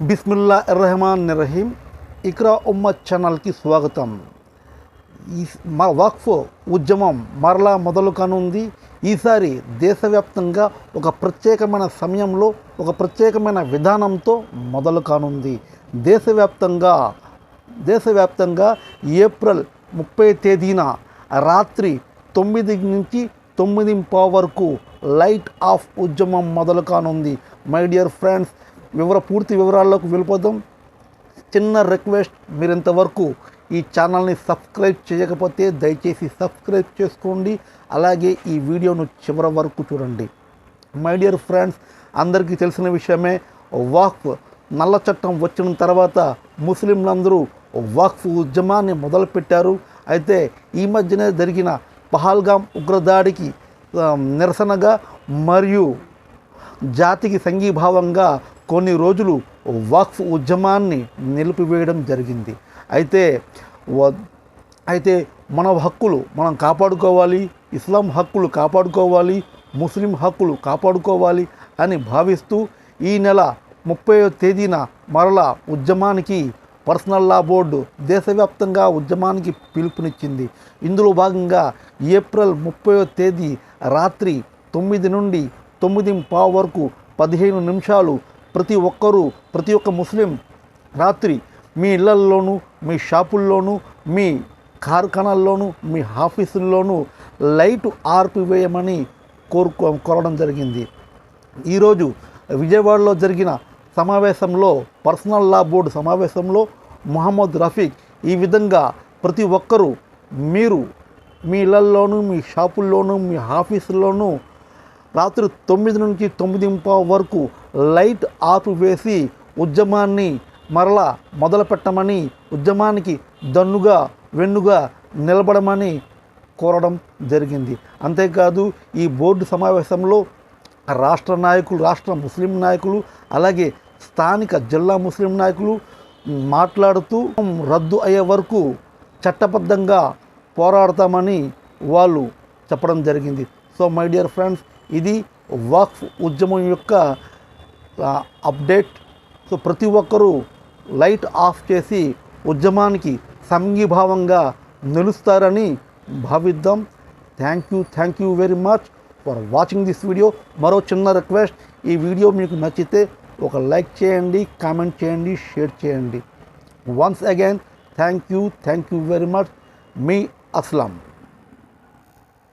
బిస్మిల్లా రహమాన్ రహీం ఇక్రా ఉమ్మద్ ఛానల్కి స్వాగతం. ఈ మా వక్ఫ్ ఉద్యమం మరలా మొదలు కానుంది ఈసారి దేశవ్యాప్తంగా ఒక ప్రత్యేకమైన సమయంలో ఒక ప్రత్యేకమైన విధానంతో మొదలు కానుంది దేశవ్యాప్తంగా దేశవ్యాప్తంగా ఏప్రిల్ ముప్పై తేదీన రాత్రి తొమ్మిది నుంచి తొమ్మిది వరకు లైట్ ఆఫ్ ఉద్యమం మొదలు కానుంది మై డియర్ ఫ్రెండ్స్ వివర పూర్తి వివరాల్లోకి వెళ్ళిపోదాం. చిన్న రిక్వెస్ట్ మీరు ఇంతవరకు ఈ ఛానల్ని సబ్స్క్రైబ్ చేయకపోతే దయచేసి సబ్స్క్రైబ్ చేసుకోండి. అలాగే ఈ వీడియోను చివరి వరకు చూడండి. మై డియర్ ఫ్రెండ్స్ అందరికీ తెలిసిన విషయమే వాక్ఫ్ నల్ల చట్టం వచ్చిన తర్వాత ముస్లింలందరూ వాక్ఫ్ ఉద్యమాన్ని మొదలుపెట్టారు. అయితే ఈ మధ్యనే జరిగిన పహల్గాం ఉగ్రదాడికి నిరసనగా మరియు జాతికి సంఘీభావంగా కొన్ని రోజులు వక్ఫ్ ఉద్యమాన్ని నిలిపివేయడం జరిగింది. అయితే అయితే మన హక్కులు మనం కాపాడుకోవాలి ఇస్లాం హక్కులు కాపాడుకోవాలి ముస్లిం హక్కులు కాపాడుకోవాలి అని భావిస్తూ ఈ నెల ముప్పై తేదీన మరలా ఉద్యమానికి పర్సనల్ లా బోర్డు దేశవ్యాప్తంగా ఉద్యమానికి పిలుపునిచ్చింది. ఇందులో భాగంగా ఏప్రిల్ ముప్పై తేదీ రాత్రి తొమ్మిది నుండి తొమ్మిది పావు వరకు పదిహేను నిమిషాలు ప్రతి ఒక్కరూ ప్రతి ఒక్క ముస్లిం రాత్రి మీ ఇళ్ళల్లోనూ మీ షాపుల్లోనూ మీ కార్ఖానాల్లోనూ మీ ఆఫీసుల్లోనూ లైట్ ఆర్పివేయమని కోరుకో కోరడం జరిగింది. ఈరోజు విజయవాడలో జరిగిన సమావేశంలో పర్సనల్ లా బోర్డు సమావేశంలో మొహమ్మద్ రఫీక్ ఈ విధంగా ప్రతి ఒక్కరూ మీరు మీ ఇళ్ళల్లోనూ మీ షాపుల్లోనూ మీ ఆఫీసుల్లోనూ రాత్రి తొమ్మిది నుంచి తొమ్మిది పావు వరకు లైట్ ఆపు వేసి ఉద్యమాన్ని మరలా మొదలుపెట్టమని ఉద్యమానికి దన్నుగా వెన్నుగా నిలబడమని కోరడం జరిగింది. అంతేకాదు ఈ బోర్డు సమావేశంలో రాష్ట్ర నాయకులు రాష్ట్ర ముస్లిం నాయకులు అలాగే స్థానిక జిల్లా ముస్లిం నాయకులు మాట్లాడుతూ రద్దు అయ్యే వరకు చట్టబద్ధంగా పోరాడతామని వాళ్ళు చెప్పడం జరిగింది. సో మై డియర్ ఫ్రెండ్స్ ఇది వక్ఫ్ ఉద్యమం యొక్క అప్డేట్. సో ప్రతి ఒక్కరూ లైట్ ఆఫ్ చేసి ఉద్యమానికి సంఘీభావంగా నిలుస్తారని భావిద్దాం. Thank you thank you very much for watching this video. మరో చిన్న రిక్వెస్ట్ ఈ వీడియో మీకు నచ్చితే ఒక లైక్ చేయండి కామెంట్ చేయండి షేర్ చేయండి. Once again thank you thank you very much. Me Aslam.